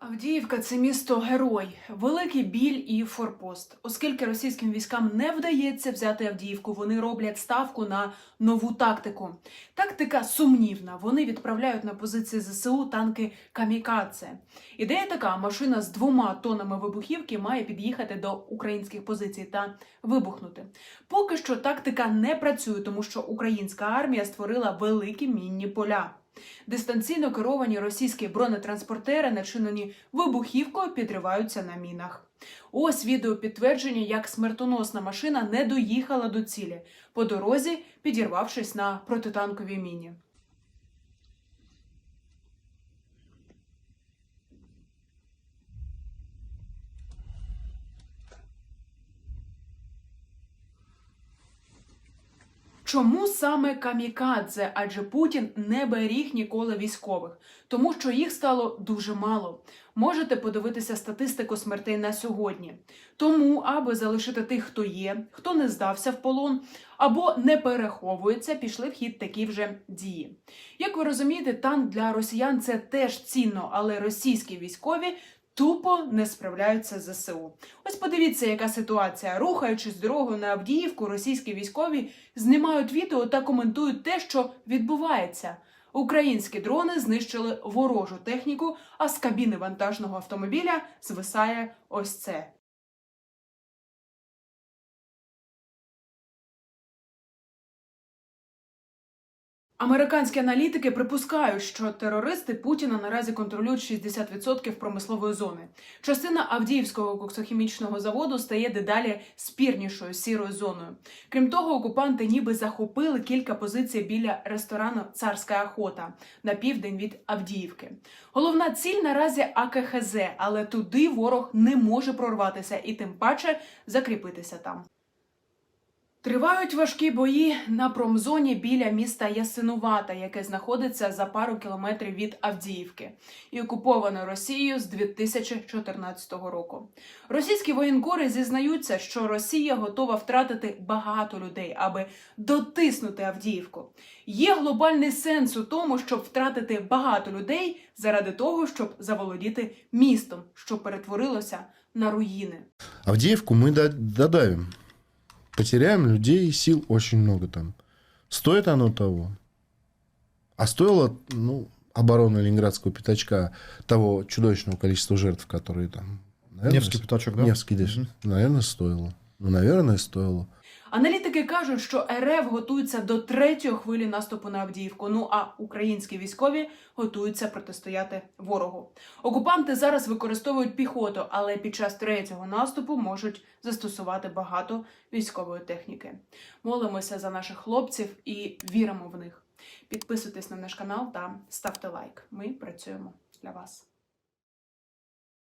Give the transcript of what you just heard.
Авдіївка це місто герой, великий біль і форпост. Оскільки російським військам не вдається взяти Авдіївку, вони роблять ставку на нову тактику. Тактика сумнівна. Вони відправляють на позиції ЗСУ танки камікадзе. Ідея така: машина з двома тонами вибухівки має під'їхати до українських позицій та вибухнути. Поки що тактика не працює, тому що українська армія створила великі мінні поля. Дистанційно керовані російські бронетранспортери, начинені вибухівкою, підриваються на мінах. Ось відео підтвердження, як смертоносна машина не доїхала до цілі, по дорозі підірвавшись на протитанковій міні. Чому саме камікадзе? Адже Путін не беріг ніколи військових, тому що їх стало дуже мало. Можете подивитися статистику смертей на сьогодні. Тому, аби залишити тих, хто є, хто не здався в полон або не переховується, пішли в хід такі вже дії. Як ви розумієте, танк для росіян це теж цінно, але російські військові. Тупо не справляються з ЗСУ. Ось подивіться, яка ситуація. Рухаючись дорогою на Авдіївку, російські військові знімають відео та коментують те, що відбувається. Українські дрони знищили ворожу техніку, а з кабіни вантажного автомобіля звисає ось це. Американські аналітики припускають, що терористи Путіна наразі контролюють 60% промислової зони. Частина Авдіївського коксохімічного заводу стає дедалі спірнішою сірою зоною. Крім того, окупанти ніби захопили кілька позицій біля ресторану Царська охота на південь від Авдіївки. Головна ціль наразі АКХЗ, але туди ворог не може прорватися і тим паче закріпитися там. Тривають важкі бої на промзоні біля міста Ясинувата, яке знаходиться за пару кілометрів від Авдіївки, і окуповане Росією з 2014 року. Російські воєнкори зізнаються, що Росія готова втратити багато людей, аби дотиснути Авдіївку. Є глобальний сенс у тому, щоб втратити багато людей заради того, щоб заволодіти містом, що перетворилося на руїни. Авдеевку мы до- додавим. Потеряем людей, сил очень много там. Стоит оно того? А стоило, ну, оборона Ленинградского пятачка того чудовищного количества жертв, которые там... наверное, Невский пятачок, да? Невский, да. Наверное, стоило. Ну, наверное, стоило. Аналітики кажуть, що РФ готується до третьої хвилі наступу на Авдіївку. Ну а українські військові готуються протистояти ворогу. Окупанти зараз використовують піхоту, але під час третього наступу можуть застосувати багато військової техніки. Молимося за наших хлопців і віримо в них. Підписуйтесь на наш канал та ставте лайк. Ми працюємо для вас.